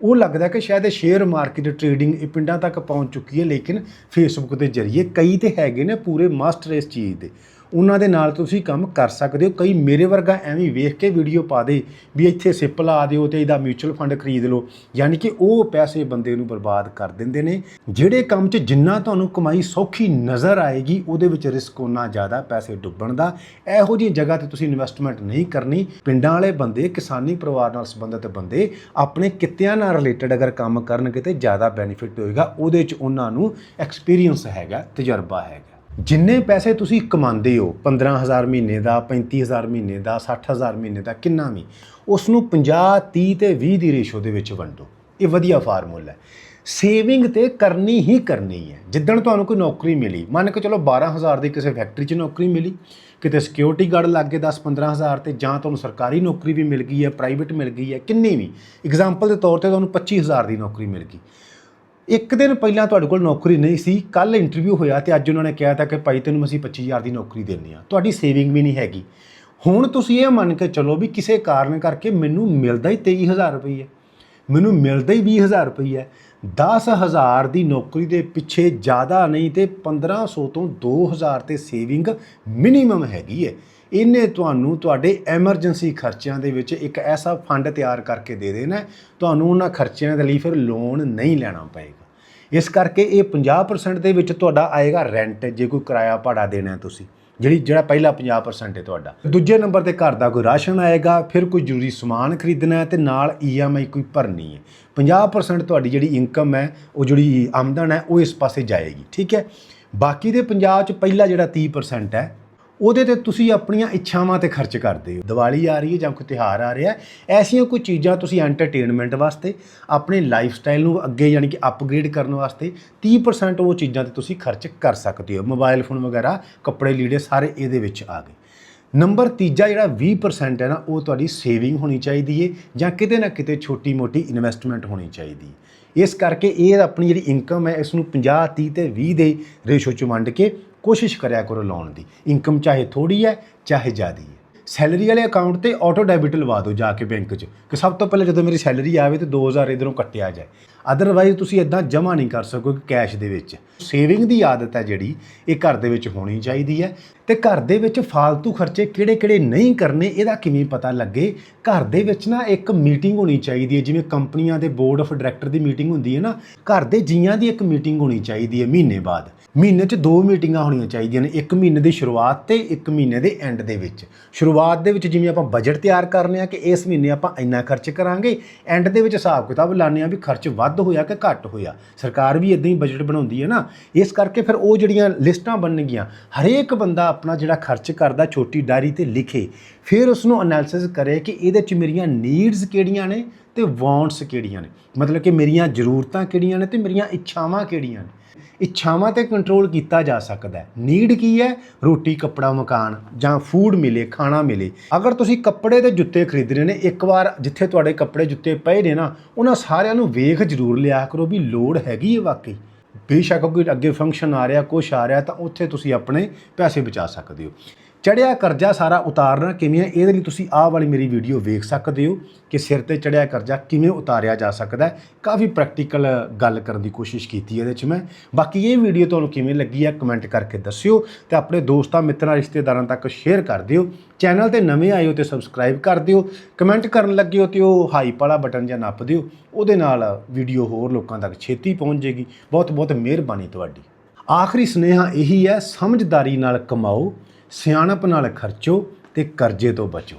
ਉਹ ਲੱਗਦਾ ਕਿ ਸ਼ਾਇਦ ਇਹ ਸ਼ੇਅਰ ਮਾਰਕੀਟ ਟ੍ਰੇਡਿੰਗ ਇਹ ਪਿੰਡਾਂ ਤੱਕ ਪਹੁੰਚ ਚੁੱਕੀ ਹੈ, ਲੇਕਿਨ ਫੇਸਬੁੱਕ ਦੇ ਜ਼ਰੀਏ ਕਈ ਤੇ ਹੈਗੇ ਨੇ ਪੂਰੇ ਮਾਸਟਰ ਇਸ ਚੀਜ਼ ਦੇ। ਉਹਨਾਂ ਦੇ ਨਾਲ ਤੁਸੀਂ ਕੰਮ ਕਰ ਸਕਦੇ ਹੋ। ਕਈ ਮੇਰੇ ਵਰਗਾ ਐਵੇਂ ਵੇਖ ਕੇ ਵੀਡੀਓ ਪਾ ਦੇ ਵੀ ਇੱਥੇ ਸਿੱਪ ਲਾ ਦਿਓ ਤੇ ਇਹਦਾ ਮਿਊਚੁਅਲ ਫੰਡ ਖਰੀਦ ਲਓ। ਯਾਨੀ ਕਿ ਉਹ ਪੈਸੇ ਬੰਦੇ ਨੂੰ ਬਰਬਾਦ ਕਰ ਦਿੰਦੇ ਨੇ। ਜਿਹੜੇ ਕੰਮ 'ਚ ਜਿੰਨਾ ਤੁਹਾਨੂੰ ਕਮਾਈ ਸੌਖੀ ਨਜ਼ਰ ਆਏਗੀ, ਉਹਦੇ ਵਿੱਚ ਰਿਸਕ ਉਨਾ ਜ਼ਿਆਦਾ ਪੈਸੇ ਡੁੱਬਣ ਦਾ। ਇਹੋ ਜਿਹੀ ਜਗ੍ਹਾ ਤੇ ਤੁਸੀਂ ਇਨਵੈਸਟਮੈਂਟ ਨਹੀਂ ਕਰਨੀ। ਪਿੰਡਾਂ ਵਾਲੇ ਬੰਦੇ, ਕਿਸਾਨੀ ਪਰਿਵਾਰ ਨਾਲ ਸੰਬੰਧਿਤ ਬੰਦੇ ਆਪਣੇ ਕਿੱਤਿਆਂ ਨਾਲ ਰਿਲੇਟਡ ਅਗਰ ਕੰਮ ਕਰਨਗੇ ਤੇ ਜ਼ਿਆਦਾ ਬੈਨੀਫਿਟ ਹੋਏਗਾ। ਉਹਦੇ 'ਚ ਉਹਨਾਂ ਨੂੰ ਐਕਸਪੀਰੀਅੰਸ ਹੈਗਾ, ਤਜਰਬਾ ਹੈਗਾ। ਜਿੰਨੇ ਪੈਸੇ ਤੁਸੀਂ ਕਮਾਉਂਦੇ ਹੋ 15000 ਮਹੀਨੇ ਦਾ 35000 ਮਹੀਨੇ ਦਾ 60000 ਮਹੀਨੇ ਦਾ, ਕਿੰਨਾ ਵੀ ਉਸ ਨੂੰ 50 30 ਤੇ 20 ਦੀ ਰੇਸ਼ੋ ਦੇ ਵਿੱਚ ਵੰਡੋ। ਇਹ ਵਧੀਆ ਫਾਰਮੂਲਾ ਹੈ। ਸੇਵਿੰਗ ਤੇ ਕਰਨੀ ਹੀ ਕਰਨੀ ਹੈ। ਜਿੱਦਣ ਤੁਹਾਨੂੰ ਕੋਈ ਨੌਕਰੀ ਮਿਲੀ, ਮੰਨ ਕੇ ਚਲੋ 12000 ਦੀ ਕਿਸੇ ਫੈਕਟਰੀ 'ਚ ਨੌਕਰੀ ਮਿਲੀ, ਕਿਤੇ ਸਿਕਿਉਰਿਟੀ ਗਾਰਡ ਲੱਗ ਗਏ 10-15000 ਤੇ ਜਾਂ ਤੁਹਾਨੂੰ ਸਰਕਾਰੀ ਨੌਕਰੀ ਵੀ ਮਿਲ ਗਈ ਹੈ ਪ੍ਰਾਈਵੇਟ ਮਿਲ ਗਈ ਹੈ, ਕਿੰਨੀ ਵੀ। ਐਗਜ਼ਾਮਪਲ ਦੇ ਤੌਰ ਤੇ ਤੁਹਾਨੂੰ 25000 ਦੀ ਨੌਕਰੀ ਮਿਲ ਗਈ। ਇੱਕ ਦਿਨ ਪਹਿਲਾਂ ਤੁਹਾਡੇ ਕੋਲ ਨੌਕਰੀ ਨਹੀਂ ਸੀ ਕੱਲ ਇੰਟਰਵਿਊ ਹੋਇਆ ਤੇ ਅੱਜ ਉਹਨਾਂ ਨੇ ਕਿਹਾ ਤਾਂ ਕਿ ਭਾਈ ਤੈਨੂੰ ਅਸੀਂ 25000 ਦੀ ਨੌਕਰੀ ਦੇਣੀ ਆ ਤੁਹਾਡੀ ਸੇਵਿੰਗ ਵੀ ਨਹੀਂ ਹੈਗੀ। ਹੁਣ ਤੁਸੀਂ ਇਹ ਮੰਨ ਕੇ ਚੱਲੋ ਵੀ ਕਿਸੇ ਕਾਰਨ ਕਰਕੇ ਮੈਨੂੰ ਮਿਲਦਾ ਹੀ 23000 ਰੁਪਏ ਮੈਨੂੰ ਮਿਲਦਾ ਹੀ 20000 ਰੁਪਏ 10000 ਦੀ ਨੌਕਰੀ ਦੇ ਪਿੱਛੇ ਜ਼ਿਆਦਾ ਨਹੀਂ ਤੇ 1500 ਤੋਂ 2000 ਤੇ ਸੇਵਿੰਗ ਮਿਨੀਮਮ ਹੈਗੀ ਹੈ। ਇਹਨੇ ਤੁਹਾਨੂੰ ਤੁਹਾਡੇ ਐਮਰਜੈਂਸੀ ਖਰਚਿਆਂ ਦੇ ਵਿੱਚ ਇੱਕ ਐਸਾ ਫੰਡ ਤਿਆਰ ਕਰਕੇ ਦੇ ਦੇਣਾ ਤੁਹਾਨੂੰ ਉਹਨਾਂ ਖਰਚਿਆਂ ਦੇ ਲਈ ਫਿਰ ਲੋਨ ਨਹੀਂ ਲੈਣਾ ਪਏਗਾ। ਇਸ ਕਰਕੇ ਇਹ 50% ਦੇ ਵਿੱਚ ਤੁਹਾਡਾ ਆਏਗਾ ਰੈਂਟ ਜੇ ਕੋਈ ਕਿਰਾਇਆ ਭਾੜਾ ਦੇਣਾ ਤੁਸੀਂ। ਜਿਹੜੀ, ਜਿਹੜਾ ਪਹਿਲਾ 50% ਹੈ ਤੁਹਾਡਾ। ਦੂਜੇ ਨੰਬਰ ਤੇ ਘਰ ਦਾ ਕੋਈ ਰਾਸ਼ਨ ਆਏਗਾ, ਫਿਰ ਕੋਈ ਜ਼ਰੂਰੀ ਸਮਾਨ ਖਰੀਦਣਾ ਹੈ ਤੇ ਨਾਲ ਈਐਮਆਈ ਕੋਈ ਭਰਨੀ ਹੈ। 50% ਤੁਹਾਡੀ ਜਿਹੜੀ ਇਨਕਮ ਹੈ, ਉਹ ਜਿਹੜੀ ਆਮਦਨ ਹੈ, ਉਹ ਇਸ ਪਾਸੇ ਜਾਏਗੀ, ਠੀਕ ਹੈ? ਬਾਕੀ ਦੇ 50 ਚ ਪਹਿਲਾ ਜਿਹੜਾ 30% ਹੈ ਉਹਦੇ ਤੇ ਤੁਸੀਂ ਆਪਣੀਆਂ ਇੱਛਾਵਾਂ ਤੇ ਖਰਚ ਕਰਦੇ ਹੋ। ਦੀਵਾਲੀ ਆ ਰਹੀ ਹੈ ਜਾਂ ਕੋਈ ਤਿਉਹਾਰ ਆ ਰਿਹਾ ਐਸੀਆਂ ਕੋਈ ਚੀਜ਼ਾਂ ਤੁਸੀਂ ਐਂਟਰਟੇਨਮੈਂਟ ਵਾਸਤੇ, ਆਪਣੇ ਲਾਈਫ ਸਟਾਈਲ ਨੂੰ ਅੱਗੇ ਯਾਨੀ ਕਿ ਅਪਗ੍ਰੇਡ ਕਰਨ ਵਾਸਤੇ 30% ਉਹ ਚੀਜ਼ਾਂ ਤੇ ਤੁਸੀਂ ਖਰਚ ਕਰ ਸਕਦੇ ਹੋ। ਮੋਬਾਈਲ ਫੋਨ ਵਗੈਰਾ, ਕੱਪੜੇ ਲੀੜੇ ਸਾਰੇ ਇਹਦੇ ਵਿੱਚ ਆ ਗਏ। ਨੰਬਰ ਤੀਜਾ ਜਿਹੜਾ 20% ਹੈ ਨਾ, ਉਹ ਤੁਹਾਡੀ ਸੇਵਿੰਗ ਹੋਣੀ ਚਾਹੀਦੀ ਹੈ ਜਾਂ ਕਿਤੇ ਨਾ ਕਿਤੇ ਛੋਟੀ ਮੋਟੀ ਇਨਵੈਸਟਮੈਂਟ ਹੋਣੀ ਚਾਹੀਦੀ ਹੈ। ਇਸ ਕਰਕੇ ਇਹ ਆਪਣੀ ਜਿਹੜੀ ਇਨਕਮ ਹੈ, ਇਸ ਨੂੰ 50 30 ਤੇ 20 ਦੇ ਰੇਸ਼ੋ ਚ ਵੰਡ ਕੇ ਕੋਸ਼ਿਸ਼ ਕਰਿਆ ਕਰੋ ਲਾਉਣ ਦੀ। ਇਨਕਮ ਚਾਹੇ ਥੋੜੀ ਹੈ, ਚਾਹੇ ਜ਼ਿਆਦੀ ਹੈ। ਸੈਲਰੀ ਵਾਲੇ ਅਕਾਊਂਟ ਤੇ ਆਟੋ ਡੈਬਿਟ ਲਵਾ ਦਿਓ ਜਾ ਕੇ ਬੈਂਕ 'ਚ। ਕਿ ਸਭ ਤੋਂ ਪਹਿਲਾਂ ਜਦੋਂ ਮੇਰੀ ਸੈਲਰੀ ਆਵੇ ਤੇ 2000 ਇਧਰੋਂ ਕੱਟਿਆ ਜਾਏ। ਅਦਰਵਾਈਜ਼ ਤੁਸੀਂ ਇਦਾਂ ਜਮ੍ਹਾਂ ਨਹੀਂ ਕਰ ਸਕੋਗੇ ਕੈਸ਼ ਦੇ ਵਿੱਚ। ਸੇਵਿੰਗ ਦੀ ਆਦਤ ਹੈ ਜਿਹੜੀ, ਇਹ ਘਰ ਦੇ ਵਿੱਚ ਹੋਣੀ ਚਾਹੀਦੀ ਹੈ। ਤੇ ਘਰ ਦੇ ਵਿੱਚ ਫालतू ਖਰਚੇ ਕਿਹੜੇ-ਕਿਹੜੇ ਨਹੀਂ ਕਰਨੇ, ਇਹਦਾ ਕਿਵੇਂ ਪਤਾ ਲੱਗੇ? ਘਰ ਦੇ ਵਿੱਚ ਨਾ ਇੱਕ ਮੀਟਿੰਗ ਹੋਣੀ ਚਾਹੀਦੀ ਹੈ, ਜਿਵੇਂ ਕੰਪਨੀਆਂ ਦੇ ਬੋਰਡ ਆਫ ਡਾਇਰੈਕਟਰ ਦੀ ਮੀਟਿੰਗ ਹੁੰਦੀ ਹੈ ਨਾ, ਘਰ ਦੇ ਜੀਆਂ ਦੀ ਇੱਕ ਮੀਟਿੰਗ ਹੋਣੀ ਚਾਹੀਦੀ ਹੈ ਮਹੀਨੇ ਬਾਅਦ। ਮਹੀਨੇ 'ਚ ਦੋ ਮੀਟਿੰਗਾਂ ਹੋਣੀਆਂ ਚਾਹੀਦੀਆਂ ਨੇ, ਇੱਕ ਮਹੀਨੇ ਦੀ ਸ਼ੁਰੂਆਤ ਤੇ ਇੱਕ ਮਹੀਨੇ ਦੇ ਐਂਡ ਦੇ ਵਿੱਚ। ਸ਼ੁਰੂਆਤ ਦੇ ਵਿੱਚ ਜਿਵੇਂ ਆਪਾਂ ਬਜਟ ਤਿਆਰ ਕਰਨੇ ਆ ਕਿ ਇਸ ਮਹੀਨੇ ਆਪਾਂ ਇੰਨਾ ਖਰਚ ਕਰਾਂਗੇ ਐਂਡ ਦੇ ਵਿੱਚ ਹਿਸਾਬ ਕਿਤਾਬ ਲਾਣੇ ਆ ਵੀ ਖਰਚ ਵੱਧ ਹੋਇਆ ਕਿ ਘੱਟ ਹੋਇਆ? ਸਰਕਾਰ ਵੀ ਇਦਾਂ ਹੀ ਬਜਟ ਬਣਾਉਂਦੀ ਹੈ ਨਾ। ਇਸ ਕਰਕੇ ਫਿਰ ਉਹ ਜਿਹੜੀਆਂ ਲਿਸਟਾਂ ਬਣਨਗੀਆਂ, ਹਰੇਕ ਬੰਦਾ ਆਪਣਾ ਜਿਹੜਾ ਖਰਚ ਕਰਦਾ, ਛੋਟੀ ਡਾਇਰੀ ਤੇ ਲਿਖੇ, ਫਿਰ ਉਸ ਨੂੰ ਐਨਾਲਿਸਿਸ ਕਰੇ ਕਿ ਇਹਦੇ 'ਚ ਮੇਰੀਆਂ ਨੀਡਸ ਕਿਹੜੀਆਂ ਨੇ ਤੇ ਵਾਂਟਸ ਕਿਹੜੀਆਂ ਨੇ। ਮਤਲਬ ਕਿ ਮੇਰੀਆਂ ਜ਼ਰੂਰਤਾਂ ਕਿਹੜੀਆਂ ਨੇ ਤੇ ਮੇਰੀਆਂ ਇੱਛਾਵਾਂ ਕਿਹੜੀਆਂ ਨੇ। ਇੱਛਾਵਾਂ ਤੇ ਕੰਟਰੋਲ ਕੀਤਾ ਜਾ ਸਕਦਾ ਹੈ। ਨੀਡ ਕੀ ਹੈ? ਰੋਟੀ, ਕੱਪੜਾ, ਮਕਾਨ ਜਾਂ ਫੂਡ ਮਿਲੇ, ਖਾਣਾ ਮਿਲੇ। ਅਗਰ ਤੁਸੀਂ ਕੱਪੜੇ ਤੇ ਜੁੱਤੇ ਖਰੀਦਣੇ ਨੇ, ਇੱਕ ਵਾਰ ਜਿੱਥੇ ਤੁਹਾਡੇ ਕੱਪੜੇ ਜੁੱਤੇ ਪਏ ਨੇ ਨਾ, ਉਹਨਾਂ ਸਾਰਿਆਂ ਨੂੰ ਵੇਖ ਜ਼ਰੂਰ ਲਿਆ ਕਰੋ ਵੀ ਲੋੜ ਹੈਗੀ ਹੈ ਵਾਕਈ। ਬੇਸ਼ੱਕ ਕੋਈ ਅੱਗੇ ਫੰਕਸ਼ਨ ਆ ਰਿਹਾ, ਕੁਛ ਆ ਰਿਹਾ, ਤਾਂ ਉੱਥੇ ਤੁਸੀਂ ਆਪਣੇ ਪੈਸੇ ਬਚਾ ਸਕਦੇ ਹੋ। ਚੜਿਆ ਕਰਜ਼ਾ ਸਾਰਾ ਉਤਾਰਨਾ ਕਿਵੇਂ ਹੈ? ਇਹਦੇ ਲਈ ਤੁਸੀਂ ਆਹ ਵਾਲੀ ਮੇਰੀ ਵੀਡੀਓ ਵੇਖ ਸਕਦੇ ਹੋ ਕਿ ਸਿਰ ਤੇ ਚੜਿਆ ਕਰਜ਼ਾ ਕਿਵੇਂ ਉਤਾਰਿਆ ਜਾ ਸਕਦਾ ਹੈ। ਕਾਫੀ ਪ੍ਰੈਕਟੀਕਲ ਗੱਲ ਕਰਨ ਦੀ ਕੋਸ਼ਿਸ਼ ਕੀਤੀ ਇਹਦੇ 'ਚ ਮੈਂ। ਬਾਕੀ ਇਹ ਵੀਡੀਓ ਤੁਹਾਨੂੰ ਕਿਵੇਂ ਲੱਗੀ ਹੈ ਕਮੈਂਟ ਕਰਕੇ ਦੱਸਿਓ ਤੇ ਆਪਣੇ ਦੋਸਤਾਂ, ਮਿੱਤਰਾਂ, ਰਿਸ਼ਤੇਦਾਰਾਂ ਤੱਕ ਸ਼ੇਅਰ ਕਰ ਦਿਓ। ਚੈਨਲ ਤੇ ਨਵੇਂ ਆਏ ਹੋ ਤੇ ਸਬਸਕ੍ਰਾਈਬ ਕਰ ਦਿਓ। ਕਮੈਂਟ ਕਰਨ ਲੱਗੇ ਹੋ ਤੇ ਉਹ ਹਾਈਪ ਵਾਲਾ ਬਟਨ ਜਾਂ ਨੱਪ ਦਿਓ। ਉਹਦੇ ਨਾਲ ਵੀਡੀਓ ਹੋਰ ਲੋਕਾਂ ਤੱਕ ਛੇਤੀ ਪਹੁੰਚ ਜੇਗੀ। ਬਹੁਤ ਬਹੁਤ ਮਿਹਰਬਾਨੀ ਤੁਹਾਡੀ। ਆਖਰੀ ਸੁਨੇਹਾ ਇਹੀ ਹੈ, ਸਮਝਦਾਰੀ ਨਾਲ ਕਮਾਓ। ਸਿਆਣਪ ਨਾਲ ਖਰਚੋ ਤੇ ਕਰਜ਼ੇ ਤੋਂ ਬਚੋ।